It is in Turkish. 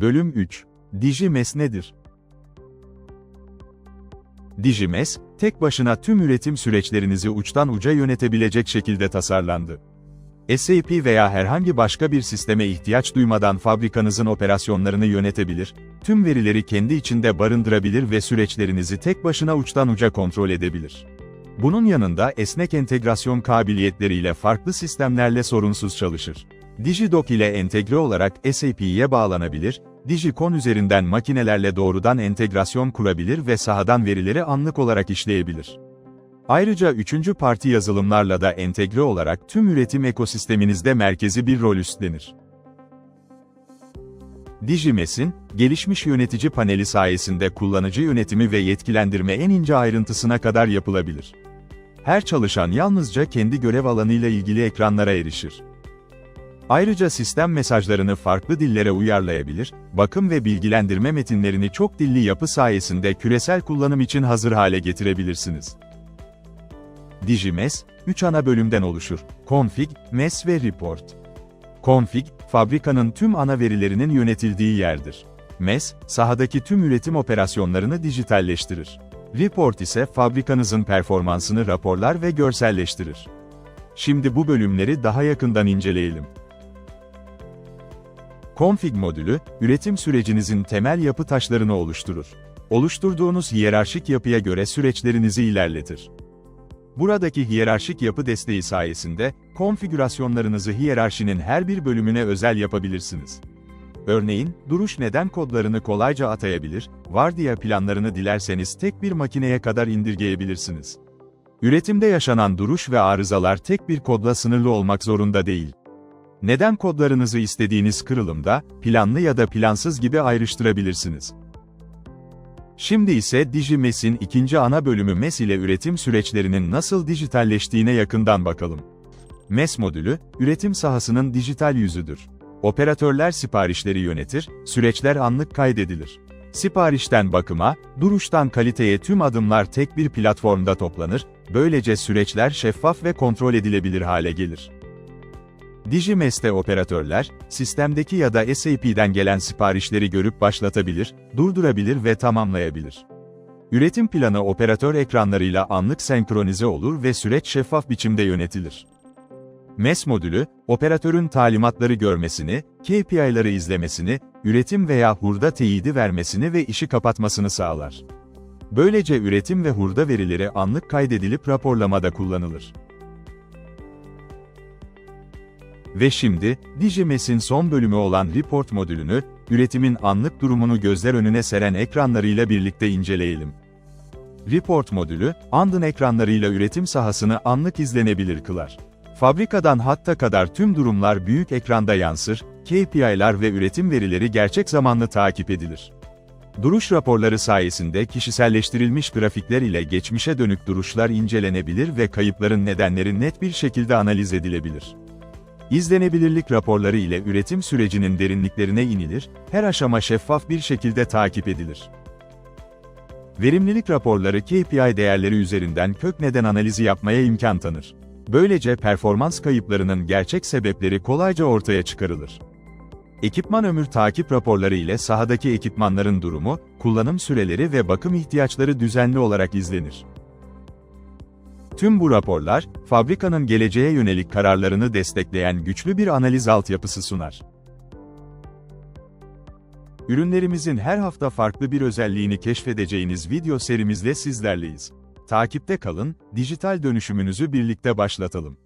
Bölüm 3. Digimes nedir? Digimes, tek başına tüm üretim süreçlerinizi uçtan uca yönetebilecek şekilde tasarlandı. SAP veya herhangi başka bir sisteme ihtiyaç duymadan fabrikanızın operasyonlarını yönetebilir, tüm verileri kendi içinde barındırabilir ve süreçlerinizi tek başına uçtan uca kontrol edebilir. Bunun yanında esnek entegrasyon kabiliyetleriyle farklı sistemlerle sorunsuz çalışır. DigiDock ile entegre olarak SAP'ye bağlanabilir, Digicon üzerinden makinelerle doğrudan entegrasyon kurabilir ve sahadan verileri anlık olarak işleyebilir. Ayrıca üçüncü parti yazılımlarla da entegre olarak tüm üretim ekosisteminizde merkezi bir rol üstlenir. Digimes'in, gelişmiş yönetici paneli sayesinde kullanıcı yönetimi ve yetkilendirme en ince ayrıntısına kadar yapılabilir. Her çalışan yalnızca kendi görev alanıyla ilgili ekranlara erişir. Ayrıca sistem mesajlarını farklı dillere uyarlayabilir, bakım ve bilgilendirme metinlerini çok dilli yapı sayesinde küresel kullanım için hazır hale getirebilirsiniz. Digimes, 3 ana bölümden oluşur. Config, Mes ve Report. Config, fabrikanın tüm ana verilerinin yönetildiği yerdir. MES, sahadaki tüm üretim operasyonlarını dijitalleştirir. Report ise fabrikanızın performansını raporlar ve görselleştirir. Şimdi bu bölümleri daha yakından inceleyelim. Config modülü, üretim sürecinizin temel yapı taşlarını oluşturur. Oluşturduğunuz hiyerarşik yapıya göre süreçlerinizi ilerletir. Buradaki hiyerarşik yapı desteği sayesinde, konfigürasyonlarınızı hiyerarşinin her bir bölümüne özel yapabilirsiniz. Örneğin, duruş neden kodlarını kolayca atayabilir, vardiya planlarını dilerseniz tek bir makineye kadar indirgeyebilirsiniz. Üretimde yaşanan duruş ve arızalar tek bir kodla sınırlı olmak zorunda değil. Neden kodlarınızı istediğiniz kırılımda, planlı ya da plansız gibi ayrıştırabilirsiniz. Şimdi ise Digimes'in ikinci ana bölümü MES ile üretim süreçlerinin nasıl dijitalleştiğine yakından bakalım. MES modülü, üretim sahasının dijital yüzüdür. Operatörler siparişleri yönetir, süreçler anlık kaydedilir. Siparişten bakıma, duruştan kaliteye tüm adımlar tek bir platformda toplanır, böylece süreçler şeffaf ve kontrol edilebilir hale gelir. Digimes'te operatörler, sistemdeki ya da SAP'den gelen siparişleri görüp başlatabilir, durdurabilir ve tamamlayabilir. Üretim planı operatör ekranlarıyla anlık senkronize olur ve süreç şeffaf biçimde yönetilir. MES modülü, operatörün talimatları görmesini, KPI'ları izlemesini, üretim veya hurda teyidi vermesini ve işi kapatmasını sağlar. Böylece üretim ve hurda verileri anlık kaydedilip raporlamada kullanılır. Ve şimdi, Digimes'in son bölümü olan Report modülünü, üretimin anlık durumunu gözler önüne seren ekranlarıyla birlikte inceleyelim. Report modülü, andın ekranlarıyla üretim sahasını anlık izlenebilir kılar. Fabrikadan hatta kadar tüm durumlar büyük ekranda yansır, KPI'lar ve üretim verileri gerçek zamanlı takip edilir. Duruş raporları sayesinde kişiselleştirilmiş grafikler ile geçmişe dönük duruşlar incelenebilir ve kayıpların nedenleri net bir şekilde analiz edilebilir. İzlenebilirlik raporları ile üretim sürecinin derinliklerine inilir, her aşama şeffaf bir şekilde takip edilir. Verimlilik raporları KPI değerleri üzerinden kök neden analizi yapmaya imkan tanır. Böylece performans kayıplarının gerçek sebepleri kolayca ortaya çıkarılır. Ekipman ömür takip raporları ile sahadaki ekipmanların durumu, kullanım süreleri ve bakım ihtiyaçları düzenli olarak izlenir. Tüm bu raporlar, fabrikanın geleceğe yönelik kararlarını destekleyen güçlü bir analiz altyapısı sunar. Ürünlerimizin her hafta farklı bir özelliğini keşfedeceğiniz video serimizle sizlerleyiz. Takipte kalın, dijital dönüşümünüzü birlikte başlatalım.